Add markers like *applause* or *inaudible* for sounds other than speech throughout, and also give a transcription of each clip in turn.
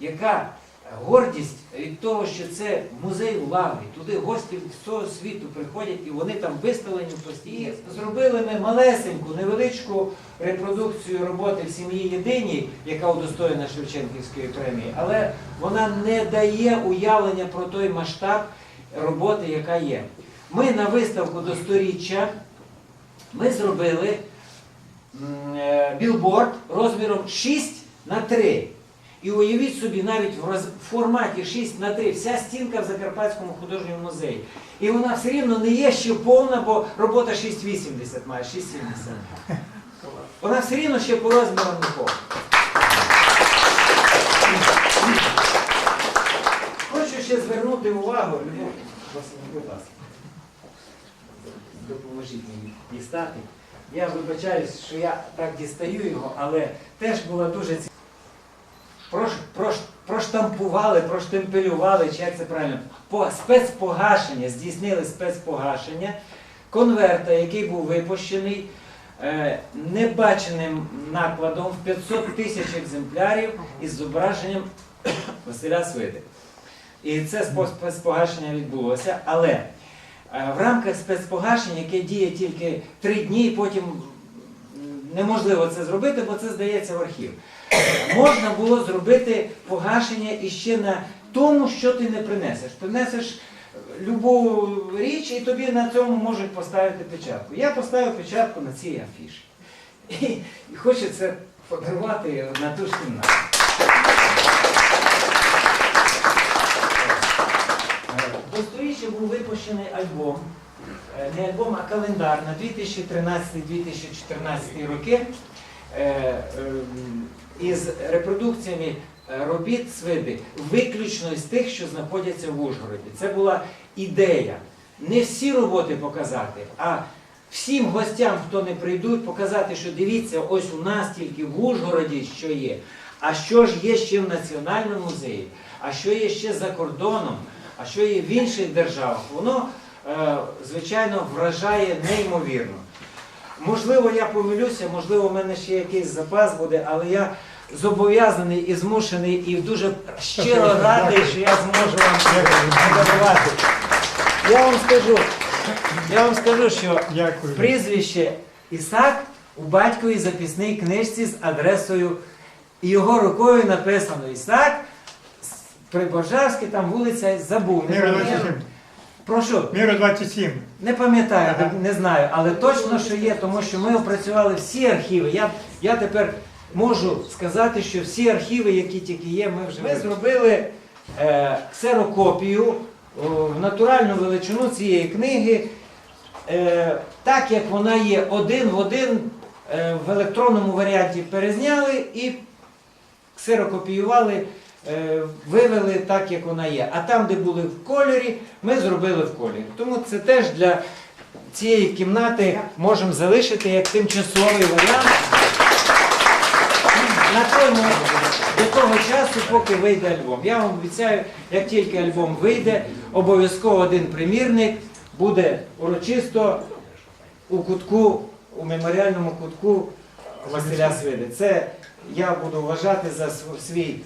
яка гордість від того, що це музей влади. Туди гості з всього світу приходять і вони там виставлені постійно. Зробили ми малесеньку, невеличку репродукцію роботи в сім'ї єдиній, яка удостоєна Шевченківської премії, але вона не дає уявлення про той масштаб роботи, яка є. Ми на виставку до сторіччя ми зробили е, білборд розміром 6 на 3. І уявіть собі, навіть в форматі 6 на 3 вся стінка в Закарпатському художньому музеї. І вона все рівно не є ще повна, бо робота 6,80 має, 6,70. Вона все рівно ще по розмірам не повна. Хочу ще звернути увагу, будь ласка. Допоможіть мені дістати. Я вибачаюсь, що я так дістаю його, але теж була дуже ці... Прош, прош, проштампували, проштемпелювали, чи як це правильно, по спецпогашення, здійснили спецпогашення конверта, який був випущений е, небаченим накладом в 500 тисяч екземплярів із зображенням *coughs* Василя Свиди. І це спецпогашення відбулося, але е, в рамках спецпогашення, яке діє тільки три дні, і потім неможливо це зробити, бо це здається в архів. Можна було зробити погашення іще на тому, що ти не принесеш. Принесеш любу річ, і тобі на цьому можуть поставити печатку. Я поставив печатку на цій афіші. І, і хочу подарувати на ту ж кімнату. До сторіччя був випущений альбом, Е, не альбом, а календар на 2013-2014 роки е, із репродукціями е, робіт Свиди, виключно з тих, що знаходяться в Ужгороді. Це була ідея. Не всі роботи показати, а всім гостям, хто не прийдуть, показати, що дивіться, ось у нас тільки в Ужгороді що є. А що ж є ще в Національному музеї, а що є ще за кордоном, а що є в інших державах, воно, е, звичайно, вражає неймовірно. Можливо, я помилюся, можливо, в мене ще якийсь запас буде, але я зобов'язаний і змушений, і дуже щиро радий, що я зможу вам подарувати. Я вам скажу, я вам скажу, що Дякую. прізвище Ісак у батьковій записній книжці з адресою і його рукою написано Ісак. Приборжавський, там вулиця забув. Не пам'ятаю. 27. Прошу. Міра 27. Не пам'ятаю, Ага. не знаю, але точно, що є, тому що ми опрацювали всі архіви. Я, я тепер можу сказати, що всі архіви, які тільки є, ми вже ми зробили е, ксерокопію в натуральну величину цієї книги, е, так як вона є один в один е, в електронному варіанті перезняли і ксерокопіювали, вивели так, як вона є. А там, де були в кольорі, ми зробили в кольорі. Тому це теж для цієї кімнати можемо залишити як тимчасовий варіант. На тому, до того часу, поки вийде альбом. Я вам обіцяю, як тільки альбом вийде, обов'язково один примірник буде урочисто у кутку, у меморіальному кутку Василя Свиди. Це я буду вважати за свій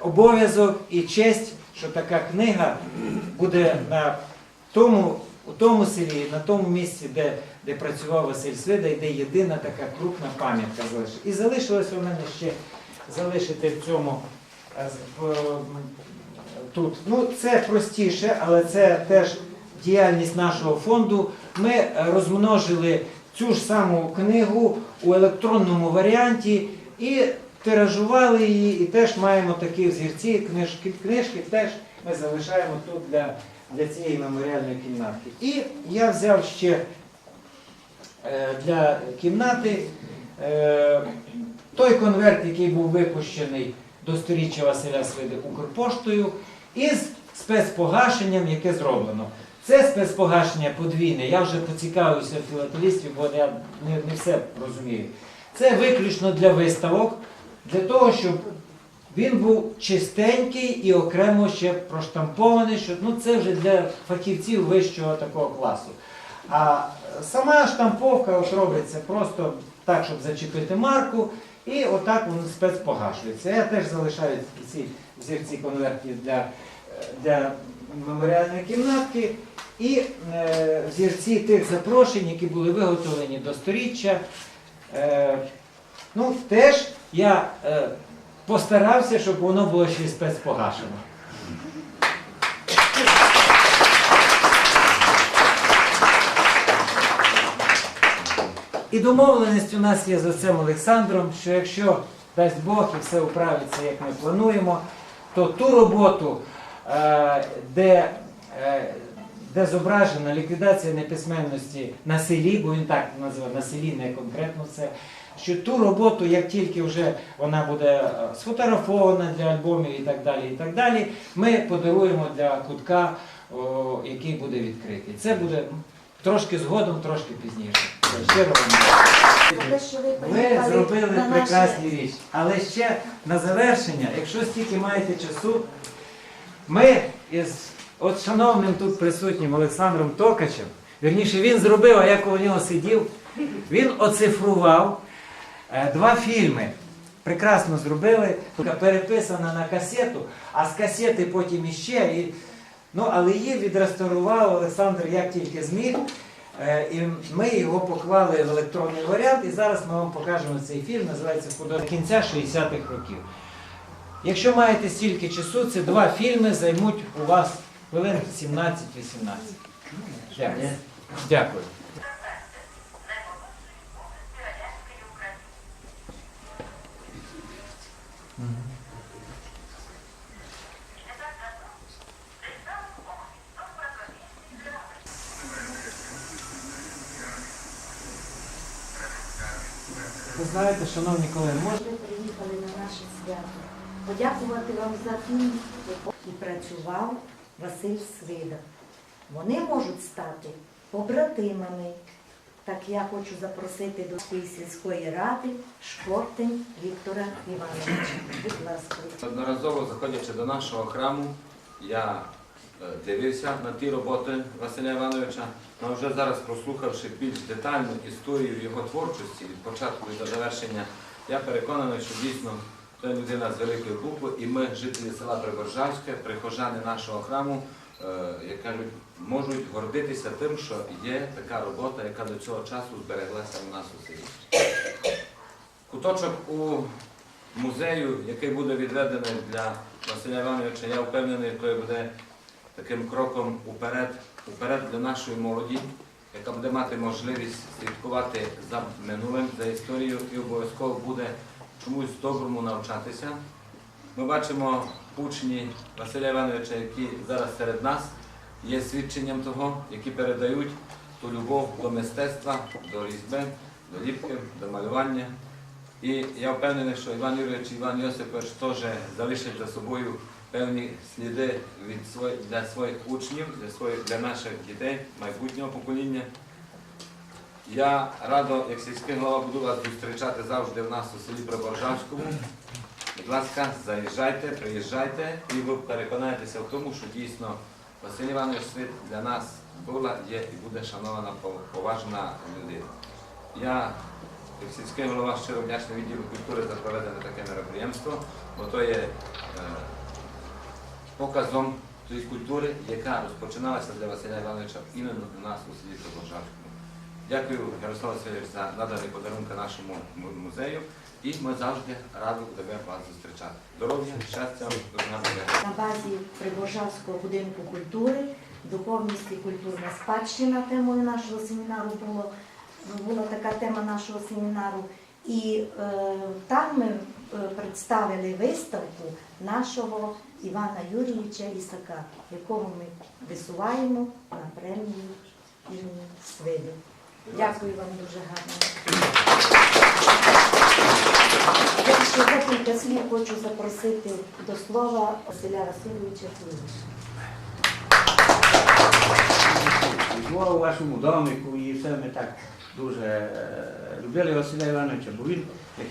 обов'язок і честь, що така книга буде на тому, у тому селі, на тому місці, де, де працював Василь Свида, і де єдина така крупна пам'ятка залишилася. І залишилось у мене ще залишити в цьому е, в, тут. Ну, це простіше, але це теж діяльність нашого фонду. Ми розмножили цю ж саму книгу у електронному варіанті і тиражували її, і теж маємо такі взірці, книжки, книжки теж ми залишаємо тут для, для цієї меморіальної кімнатки. І я взяв ще е, для кімнати е, той конверт, який був випущений до сторіччя Василя Свиди Укрпоштою, із спецпогашенням, яке зроблено. Це спецпогашення подвійне. Я вже поцікавився філателістів, бо я не, не все розумію. Це виключно для виставок, для того, щоб він був чистенький і окремо ще проштампований, що ну, це вже для фахівців вищого такого класу. А сама штамповка от робиться просто так, щоб зачепити марку, І отак воно спецпогашується. Я теж залишаю ці зірці конвертів для, для меморіальної кімнатки і е, зірці тих запрошень, які були виготовлені до сторіччя. Е, ну, теж я е, постарався, щоб воно було ще й спецпогашено. І домовленість у нас є з отцем Олександром, що якщо дасть Бог і все управиться, як ми плануємо, то ту роботу, е, де, е, де зображена ліквідація неписьменності на селі, бо він так називає на селі, не конкретно це, що ту роботу, як тільки вже вона буде е, сфотографована для альбомів і так далі, і так далі, ми подаруємо для кутка, о, який буде відкритий. Це буде трошки згодом, трошки пізніше. Щиро вам ви зробили прекрасні річ. Але ще на завершення, якщо стільки маєте часу, ми із от шановним тут присутнім Олександром Токачем, вірніше він зробив, а я коло нього сидів, він оцифрував два фільми. Прекрасно зробили, переписана на касету, а з касети потім іще. І, ну, але її відреставрував Олександр як тільки зміг. Е, І ми його поклали в електронний варіант, і зараз ми вам покажемо цей фільм, називається «Художник кінця 60-х років. Якщо маєте стільки часу, це два фільми займуть у вас хвилин 17-18. Дякую. Дякую. Ви знаєте, шановні колеги, може. Ви приїхали на наше свято. Подякувати вам за фільм, і працював Василь Свида. Вони можуть стати побратимами. Я хочу запросити до сільської ради Шкоптень Віктора Івановича. Будь ласка. Одноразово заходячи до нашого храму, я е, дивився на ті роботи Василя Івановича, але вже зараз прослухавши більш детальну історію його творчості від початку до завершення, я переконаний, що дійсно це людина з великої букви, і ми, жителі села Приборжавське, прихожани нашого храму, як кажуть, можуть гордитися тим, що є така робота, яка до цього часу збереглася у нас у селі. Куточок у музею, який буде відведений для Василя Івановича, я впевнений, той буде таким кроком уперед, уперед для нашої молоді, яка буде мати можливість слідкувати за минулим, за історією і обов'язково буде чомусь доброму навчатися. Ми бачимо учні Василя Івановича, які зараз серед нас є свідченням того, які передають ту любов до мистецтва, до різьби, до ліпки, до малювання. І я впевнений, що Іван Юрійович і Іван Йосипович теж залишать за собою певні сліди від свої- для своїх учнів, для, своїх, для наших дітей, майбутнього покоління. Я радо, як сільський голова, буду вас зустрічати завжди в нас у селі Приборжавському. Будь ласка, заїжджайте, приїжджайте, і ви переконаєтеся в тому, що дійсно Василь Іванович Свит для нас була, є і буде шанована поважна людина. Я як сільський голова щиро вдячний відділу культури за проведене таке мероприємство, бо то є е, показом тієї культури, яка розпочиналася для Василя Івановича іменно у нас у селі Доборжавському. Дякую, Ярослав Васильович, за надані подарунки нашому музею. І ми завжди раді будемо вас зустрічати. Здоров'я, щастя, добра. На базі Приборжавського будинку культури, духовність і культурна спадщина темою нашого семінару було, була така тема нашого семінару. І е, там ми е, представили виставку нашого Івана Юрійовича Ісака, якого ми висуваємо на премію імені Свиди. Дякую вам дуже гарно. Я ще декілька слів хочу запросити до слова Василя Васильовича Хвилиша. Була вашому домику і все ми так дуже е, любили Василя Івановича, бо він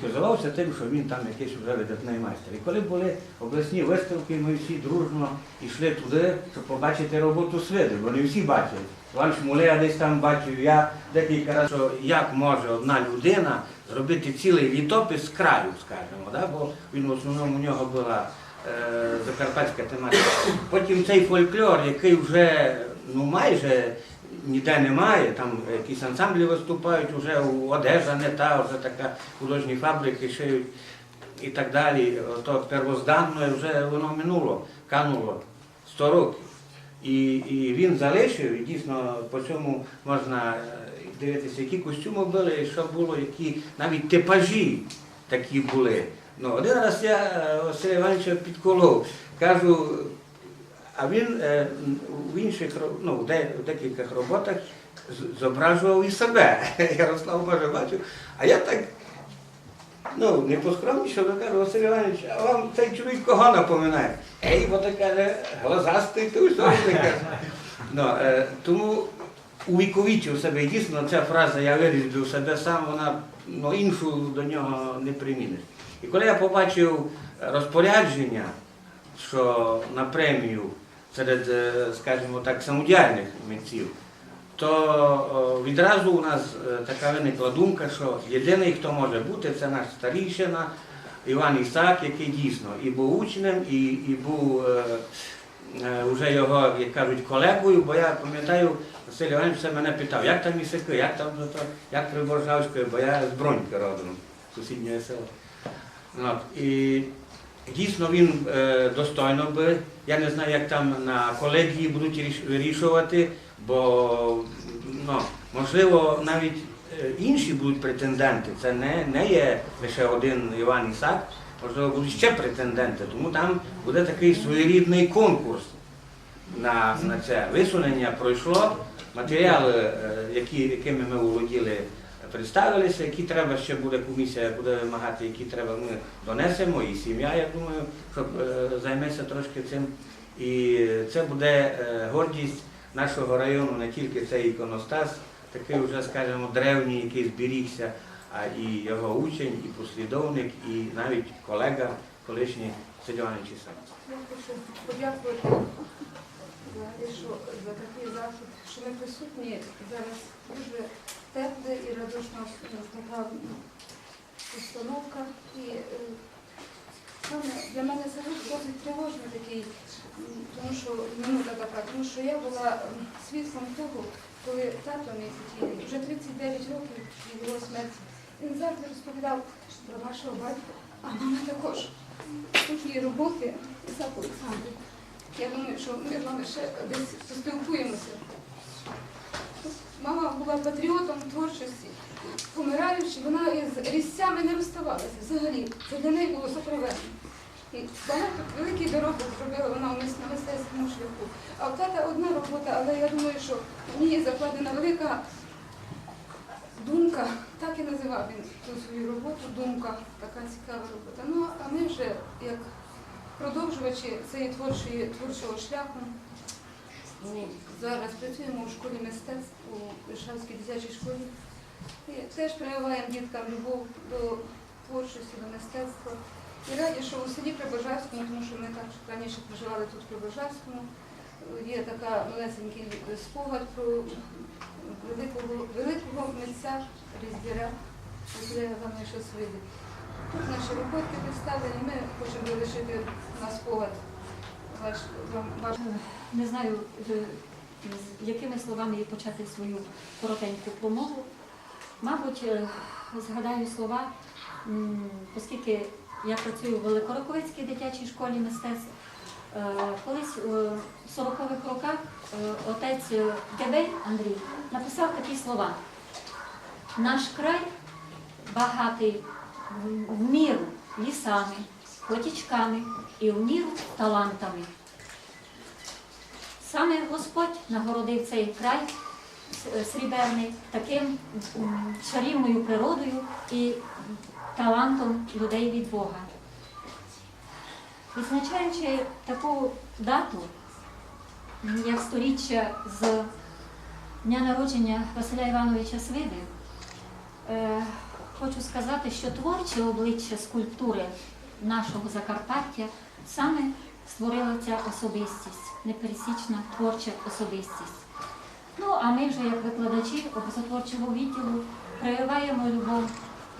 озивався тим, що він там якийсь вже видатний майстер. І коли були обласні виставки, ми всі дружно йшли туди, щоб побачити роботу свиди, бо не всі бачили. Іван Шмулея десь там бачив, я декілька разів, що як може одна людина зробити цілий літопис з краю, скажімо, да? бо він в основному у нього була е, закарпатська тематика. Потім цей фольклор, який вже ну, майже ніде немає, там якісь ансамблі виступають, вже одежа не та, вже така художні фабрики шиють і так далі. То первозданне вже воно минуло, кануло 100 років. І, і він залишив, і дійсно по цьому можна е, дивитися, які костюми були, і що було, які навіть типажі такі були. Ну, один раз я е, Василя Івановича підколов, кажу, а він е, в інших ну, в декількох роботах зображував і себе. *laughs* Ярослав Боже бачив. А я так ну, не поскромніше, але кажу, Василь Іванович, а вам цей чоловік кого напоминає? Ей, бо так каже, глазастий, то ви каже. Ну, е, тому увіковічив себе. Дійсно ця фраза я вирізав себе сам, вона ну, іншу до нього не приміниш. І коли я побачив розпорядження, що на премію серед, е, скажімо так, самодіяльних митців, то відразу у нас е, така виникла думка, що єдиний, хто може бути, це наш старійшина Іван Ісак, який дійсно і був учнем, і, і був е, е, вже його, як кажуть, колегою, бо я пам'ятаю, Василь Іванович все мене питав, як там Ісаки, як там як при Боржавської, бо я з Броньки родом, сусіднього села. І дійсно він е, достойно би. Я не знаю, як там на колегії будуть вирішувати, бо ну, можливо навіть е, інші будуть претенденти. Це не, не є лише один Іван Ісак, можливо, будуть ще претенденти. Тому там буде такий своєрідний конкурс на, на це висунення пройшло. Матеріали, е, які, якими ми володіли, представилися, які треба ще буде комісія буде вимагати, які треба, ми донесемо, і сім'я, я думаю, щоб е, займеться трошки цим. І це буде е, гордість нашого району, не тільки цей іконостас, такий вже, скажімо, древній, який зберігся, а і його учень, і послідовник, і навіть колега, колишній Сидьонович Ісак. Я хочу за, такий захід, що ми присутні зараз дуже тепла і радушна ну, установка. І е, саме для мене це досить тривожний такий, тому що минута така, тому що я була свідком того, коли тато мій покійний, вже 39 років його смерті, він завжди розповідав про вашого батька, а мама також Тут її роботи Ісак Олександр. Я думаю, що ми з вами ще десь поспілкуємося. Мама була патріотом творчості. Помираючи, вона із різцями не розставалася взагалі. Це для неї було сокровенно. І багато великий доробок зробила вона у на мистецькому шляху. А в тата одна робота, але я думаю, що в ній закладена велика думка, так і називав він ту свою роботу, думка, така цікава робота. Ну, а ми вже як продовжувачі цієї творчої, творчого шляху. Зараз працюємо у школі мистецтв у Вишавській дитячій школі. І теж прививаємо діткам любов до творчості, до мистецтва. І раді, що у селі Прибожарському, тому що ми так раніше проживали тут в Прибожарському, є така малесенький спогад про великого, великого митця Різдвіра Василя Івановича Свиди. Тут наші роботи представлені, ми хочемо залишити на спогад ваш, ваш Не знаю, якими словами почати свою коротеньку промову. Мабуть, е, згадаю слова, оскільки я працюю в Великороковицькій дитячій школі мистецтв. Е, Колись у 40-х роках е, отець Гебей Андрій написав такі слова. Наш край багатий в- міру лісами, потічками і в міру талантами. Саме Господь нагородив цей край сріберний таким чарівною природою і талантом людей від Бога. Відзначаючи таку дату, як сторіччя з дня народження Василя Івановича Свиди, е, хочу сказати, що творче обличчя скульптури нашого Закарпаття саме створила ця особистість, непересічна творча особистість. Ну, а ми вже, як викладачі образотворчого відділу, проявляємо любов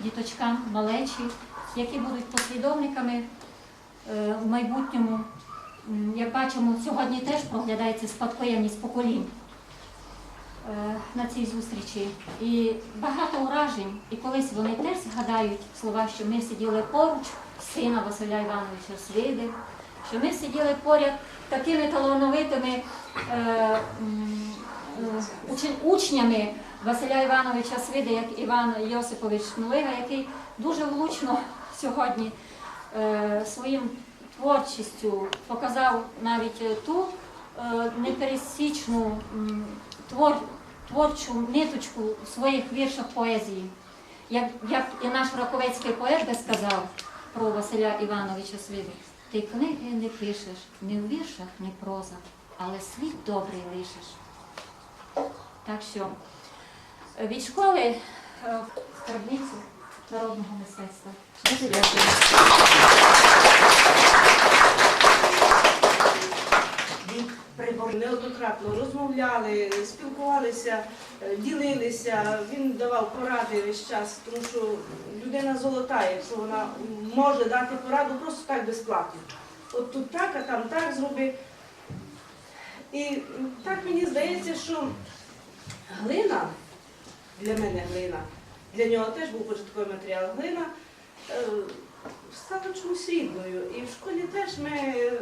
діточкам, малечі, які будуть послідовниками е, в майбутньому. Як бачимо, сьогодні теж проглядається спадкоємність поколінь е, на цій зустрічі. І багато уражень, і колись вони теж згадають слова, що ми сиділи поруч сина Василя Івановича Свиди, що ми сиділи поряд такими талановитими е, учнями Василя Івановича Свиди, як Іван Йосипович Шмелига, який дуже влучно *laughs* сьогодні е, своїм творчістю показав навіть е, ту е, непересічну твор, творчу ниточку в своїх віршах поезії. Як, як і наш раковецький поет би сказав про Василя Івановича Свиду, ти книги не пишеш ні в віршах, ні проза, але світ добрий лишиш. Так що від школи е, в скарбницю народного мистецтва. Дуже дякую. Неоднократно розмовляли, спілкувалися, е, ділилися. Він давав поради весь час, тому що людина золота, якщо вона може дати пораду просто так безплатно. От тут так, а там так зроби. І так мені здається, що глина, для мене глина, для нього теж був початковий матеріал глина, е, стала чомусь рідною. І в школі теж ми